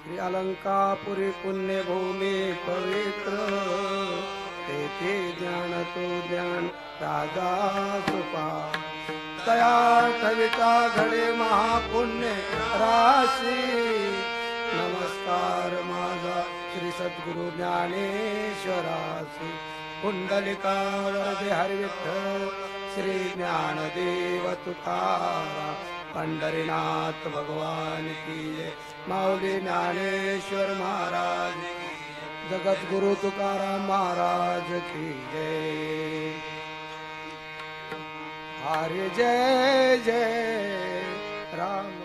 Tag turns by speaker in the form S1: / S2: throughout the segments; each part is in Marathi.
S1: श्री अलंकापुरी पुण्यभूमी पवित्र। तेथे ज्ञान तो ज्ञान राजा कृपा तया कविता घडे महापुण्य राशी। नमस्कार माझा श्री सद्गुरु ज्ञानेश्वराशी कुंडलिका हरविठ्ठल। श्री ज्ञानदेव तुकारा પંડરીનાથ ભગવાન કી જય માઉલી જ્ઞાનેશ્વર મહારાજ જગત ગુરુ તુકારામ મહારાજ કી જય હરે જય જય રામ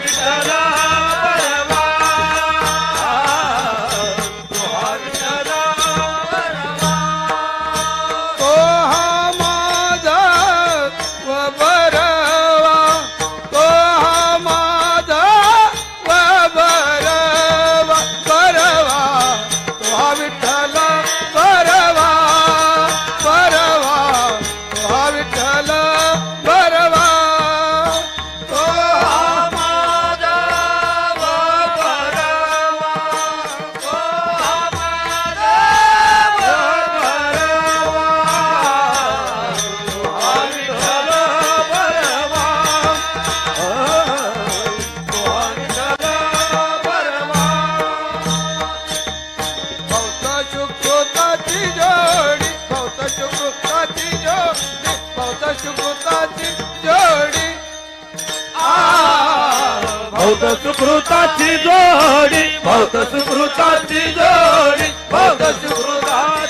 S1: विठला भौत सुकृताची जोडी भौत सुकृताची जोडी भौत सुकृताची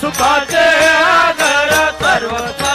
S2: સુખાચે
S1: આદર સર્વસ્વ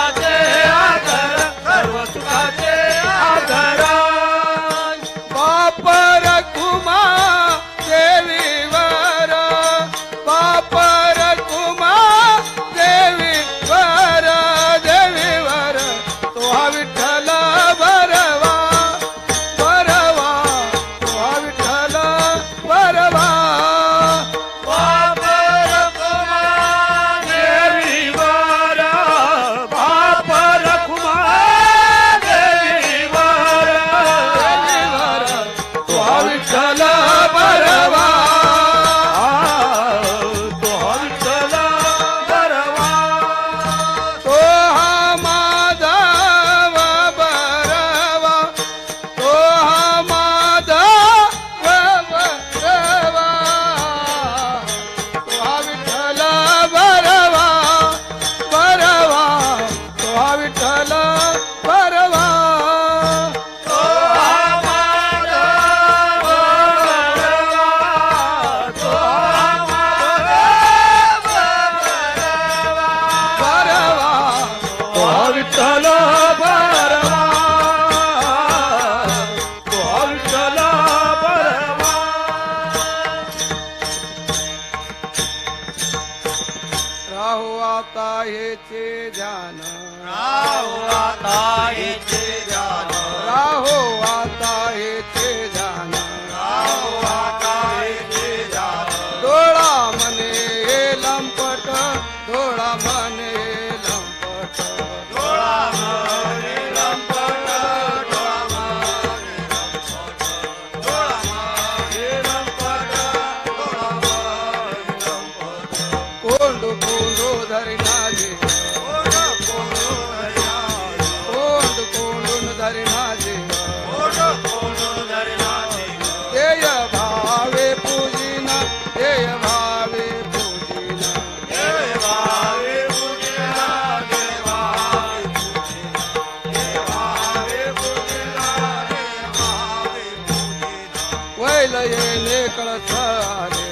S1: ಕಳಸಾಲೆ.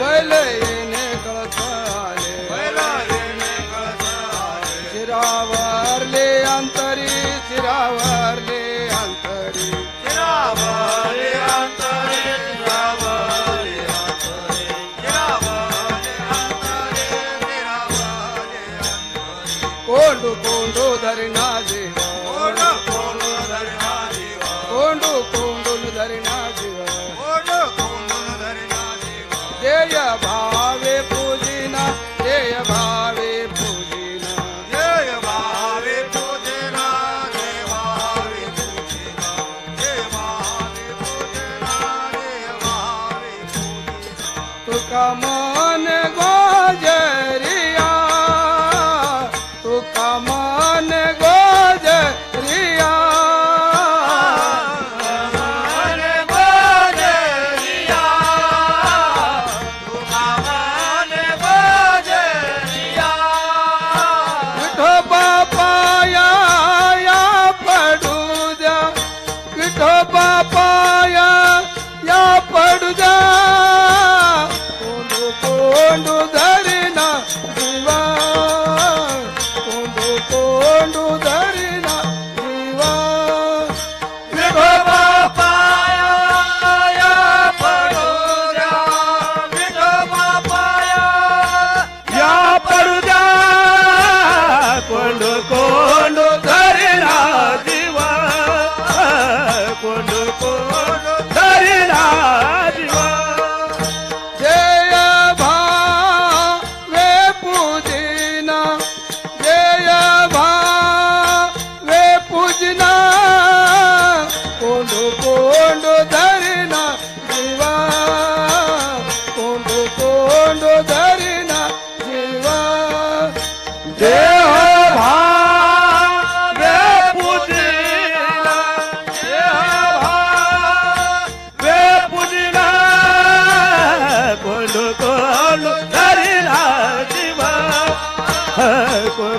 S1: ವೈಲೇನೆ ಕಳಸಾಲೆ. ಶಿರಾವರ್ಲೆ ಅಂತರಿ ಅಂತರಿ. ಕೊಂಡು ಕೊಂಡು ಧರಿನಾಜಿ ಕೊಂಡು
S2: ಕೊಂಡು ಕೊಂಡು धरना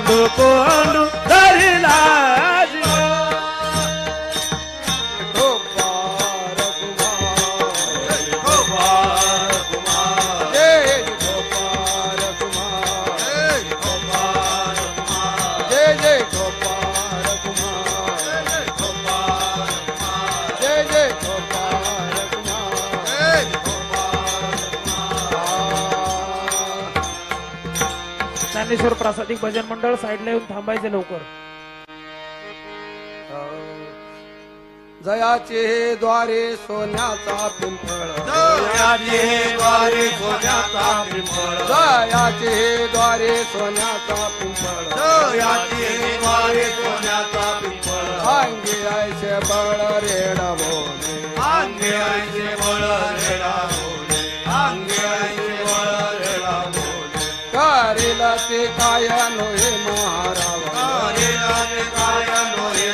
S2: गोकुळ धरिला
S3: ज्ञानेश्वर प्रासादिक भजन मंडळ साईडला येऊन थांबायचे लवकर.
S1: जयाचे द्वारे सोन्याचा पिंपळ.
S2: जयाचे द्वारे सोन्याचा पिंपळ.
S1: जयाचे द्वारे सोन्याचा पिंपळ.
S2: जयाचे द्वारे सोन्याचा पिंपळ.
S1: अंगी ऐसे बळ रेड बोले
S2: अंगे ऐसे बळ रेडा
S1: करील ते काय नोहे महारावा
S2: काय नोहे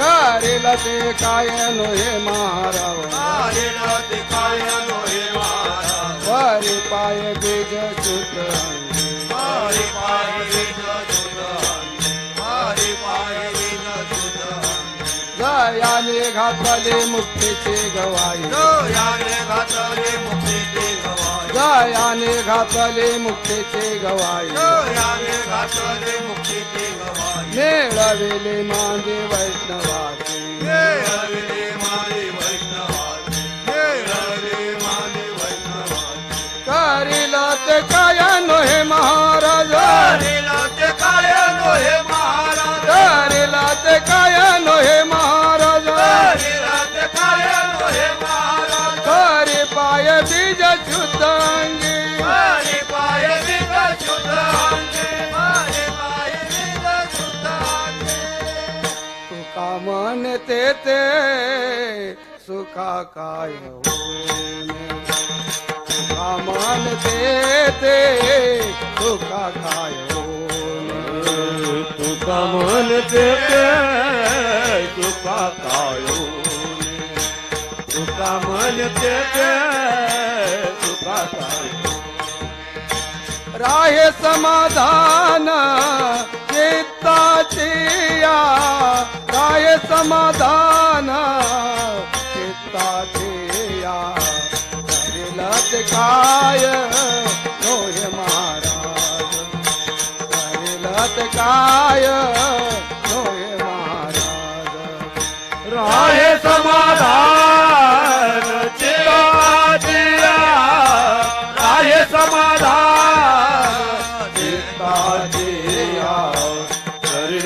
S1: करील ते काय नोहे महारावा
S2: हरिनाथ काय नोहे महाराज
S1: वरी पाय बीज सुत
S2: पाय सुत सुत
S1: जयाने घातले मुक्तीचे गवाई
S2: जयाने घातले मुक्तीचे
S1: जयाने घातले मुक्तीचे गवाई.
S2: जयाने घातले मुक्तीचे गवाई.
S1: मेळविले मांदे वैष्णवाची
S2: हे हरिले माने वैष्णवाचे हे हरिले माने वैष्णवाचे
S1: करील ते काय नोहे महाराज म्हणते ते सुखा काय होणे तुका म्हणते ते सुखा काय होणे
S4: तुका म्हणते तुका कायो तुका म्हणते तुका कायो
S1: राहे समाधान समाधान चित्ताची या करिलत काय? नोहे महाराज करिलत काय? नोहे महाराज.
S4: राहे समाधान चित्ताचिया राहे समाधान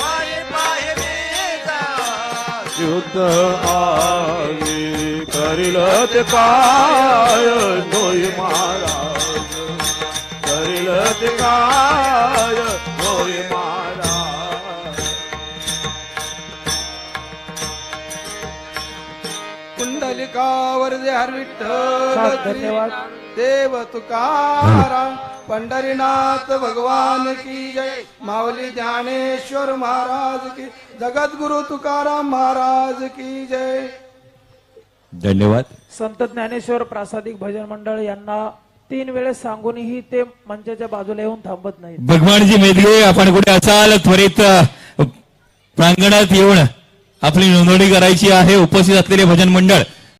S1: परिपाय बीज
S4: शुद्ध आगी काय होय महाराज. करिलत काय होय महाराज.
S1: कुंडलिकावर जे हर विठ्ठल. देव तुकारा पंढरीनाथ भगवान की जय. माऊली ज्ञानेश्वर महाराज की जगद्गुरु तुकाराम महाराज की जय.
S5: धन्यवाद.
S3: संत ज्ञानेश्वर प्रासादिक भजन मंडळ यांना तीन वेळेस सांगूनही ते मंचाच्या बाजूला येऊन थांबत नाहीत.
S5: भगवानजी मेदगे आपण कुठे असाल त्वरित प्रांगणात येऊन आपली नोंदणी करायची आहे. उपस्थित असलेले भजन मंडळ